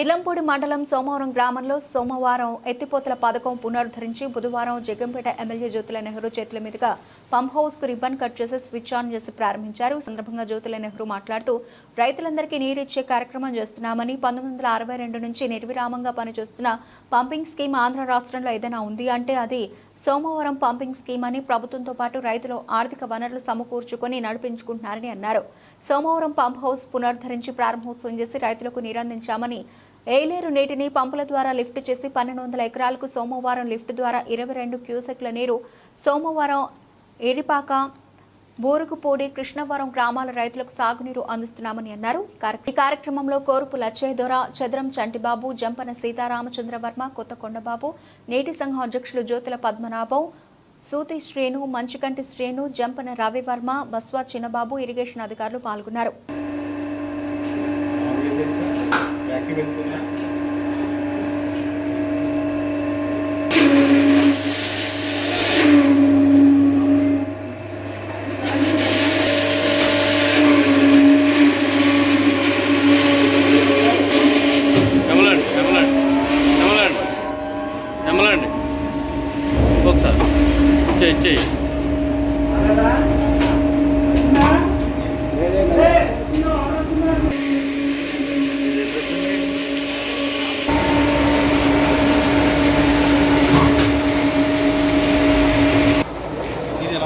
కిర్లంపూడి మండలం సోమవారం గ్రామంలో సోమవారం ఎత్తిపోతల పథకం పునరుద్ధరించి బుధవారం జగంపేట ఎమ్మెల్యే జ్యోతుల నెహ్రూ చేతుల మీదుగా పంప్ హౌస్కు రిబ్బన్ కట్ చేసి స్విచ్ ఆన్ చేసి ప్రారంభించారు. ఈ సందర్భంగా జ్యోతుల నెహ్రూ మాట్లాడుతూ రైతులందరికీ నీరిచ్చే కార్యక్రమం చేస్తున్నామని పంతొమ్మిది వందల అరవై రెండు నుంచి నిర్విరామంగా పనిచేస్తున్న పంపింగ్ స్కీమ్ ఆంధ్ర రాష్ట్రంలో ఏదైనా ఉంది అంటే అది సోమవారం పంపింగ్ స్కీమ్ అని ప్రభుత్వంతో పాటు రైతులు ఆర్థిక వనరులు సమకూర్చుకొని నడిపించుకుంటున్నారని అన్నారు. సోమవారం పంప్ హౌస్ పునరుద్ధరించి ప్రారంభోత్సవం చేసి రైతులకు నీరందించామని ఏలేరు నీటిని పంపుల ద్వారా లిఫ్ట్ చేసి పన్నెండు వందల ఎకరాలకు సోమవారం లిఫ్ట్ ద్వారా ఇరవై రెండు క్యూసెక్ల నీరు సోమవారం ఏరిపాక బోరుగుపూడి కృష్ణవరం గ్రామాల రైతులకు సాగునీరు అందిస్తున్నామని అన్నారు. ఈ కార్యక్రమంలో కోరుపు లచ్చేదొర చదరం చంటిబాబు జంపన సీతారామచంద్రవర్మ కొత్త కొండబాబు నేటి సంఘం అధ్యక్షులు జ్యోతుల పద్మనాభం సూతి శ్రేణు మంచుకంటి శ్రేణు జంపన రవివర్మ బస్వా చిన్నబాబు ఇరిగేషన్ అధికారులు పాల్గొన్నారు. వ్యాక్యూమ్ పెట్టుకున్నా ఎమలండి ఎమలండి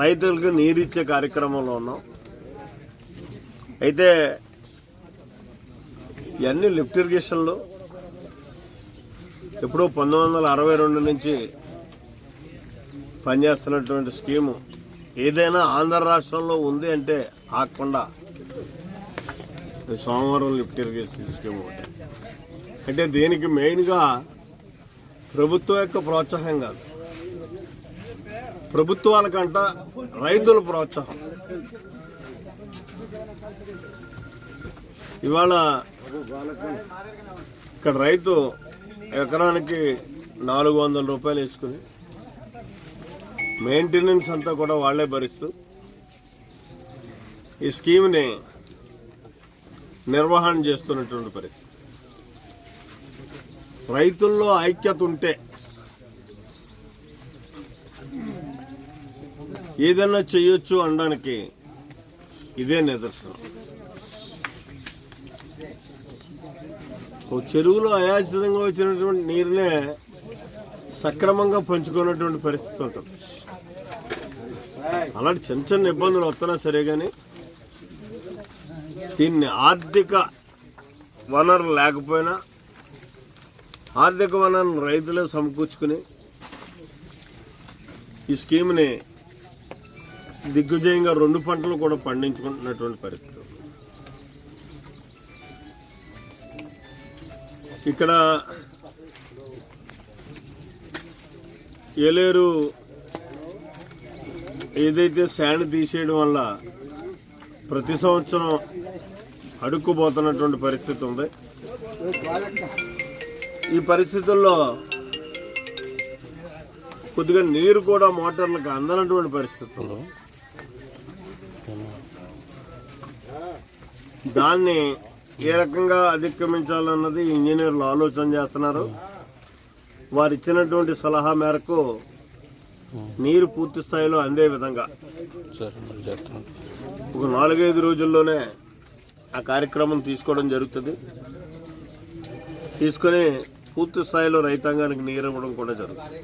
రైతులకు నీరిచ్చే కార్యక్రమంలో ఉన్నాం. అయితే ఇవన్నీ లిఫ్ట్ ఇరిగేషన్లు. ఎప్పుడో పంతొమ్మిది వందల అరవై రెండు నుంచి పనిచేస్తున్నటువంటి స్కీము ఏదైనా ఆంధ్ర రాష్ట్రంలో ఉంది అంటే ఆకుండా సోమవారం లిఫ్ట్ ఇరిగేషన్ స్కీమ్ అంటే దీనికి మెయిన్గా ప్రభుత్వం యొక్క ప్రోత్సాహం కాదు. ప్రభుత్వాలకంట రైతుల ప్రోత్సాహం. ఇవాళ ఇక్కడ రైతు ఎకరానికి నాలుగు వందల రూపాయలు వేసుకుని మెయింటెనెన్స్ అంతా కూడా వాళ్ళే భరిస్తూ ఈ స్కీమ్ని నిర్వహణ చేస్తున్నటువంటి పరిస్థితి. రైతుల్లో ఐక్యత ఉంటే ఏదైనా చేయొచ్చు అనడానికి ఇదే నిదర్శనం. ఓ చెరువులో అయాచితంగా వచ్చినటువంటి నీరునే సక్రమంగా పంచుకున్నటువంటి పరిస్థితి ఉంటుంది. అలాంటి చిన్న చిన్న ఇబ్బందులు వస్తున్నా సరే కానీ దీన్ని ఆర్థిక వనరు లేకపోయినా ఆర్థిక వనరును రైతులే సమకూర్చుకుని ఈ స్కీమ్ని దిగ్విజయంగా రెండు పంటలు కూడా పండించుకుంటున్నటువంటి పరిస్థితి. ఇక్కడ ఏలేరు ఏదైతే శాండ్ తీసేయడం వల్ల ప్రతి సంవత్సరం అడుక్కుపోతున్నటువంటి పరిస్థితి ఉంది. ఈ పరిస్థితుల్లో కొద్దిగా నీరు కూడా మోటార్లకు అందనటువంటి పరిస్థితుల్లో దాన్ని ఏ రకంగా అధిగమించాలన్నది ఇంజనీర్లు ఆలోచన చేస్తున్నారు. వారు ఇచ్చినటువంటి సలహా మేరకు నీరు పూర్తి స్థాయిలో అందే విధంగా. ఒక నాలుగైదు రోజుల్లోనే ఆ కార్యక్రమం తీసుకోవడం జరుగుతుంది. తీసుకొని పూర్తి స్థాయిలో రైతాంగానికి నీరు ఇవ్వడం కూడా జరుగుతుంది.